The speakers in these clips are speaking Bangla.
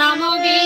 নমবি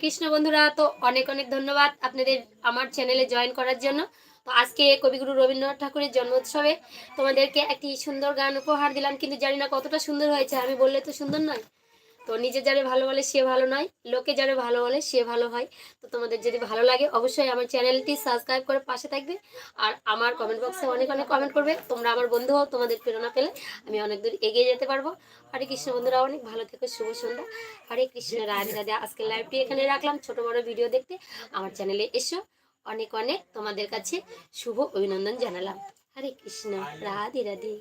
কৃষ্ণ বন্ধুরা, তো অনেক অনেক ধন্যবাদ আপনাদের আমার চ্যানেলে জয়েন করার জন্য। তো আজকে কবিগুরু রবীন্দ্রনাথ ঠাকুরের জন্মোৎসবে তোমাদেরকে একটি সুন্দর গান উপহার দিলাম, কিন্তু জানি না কতটা সুন্দর হয়েছে, আমি বললে তো সুন্দর নয়। তো নিজে যারে ভালো বলে সে ভালো নয়, লোকে যারে ভালো বলে সে ভালো হয়। তো তোমাদের যদি ভালো লাগে অবশ্যই আমার চ্যানেলটি সাবস্ক্রাইব করে পাশে থাকবে আর আমার কমেন্ট বক্সে অনেক অনেক কমেন্ট করবে। তোমরা আমার বন্ধু হও, তোমাদের প্রেরণা পেলে আমি অনেক দূর এগিয়ে যেতে পারব। হরে কৃষ্ণ বন্ধুরা, অনেক ভালো থেকো, শুভ সন্ধ্যা। হরে কৃষ্ণ, রাধে রাধে। আজকের লাইভটি এখানে রাখলাম। ছোট বড় ভিডিও দেখতে আমার চ্যানেলে এসো। অনেক অনেক তোমাদের কাছে শুভ অভিনন্দন জানালাম। হরে কৃষ্ণ, রাধে রাধে।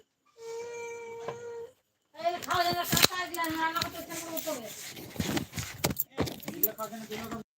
よかったね。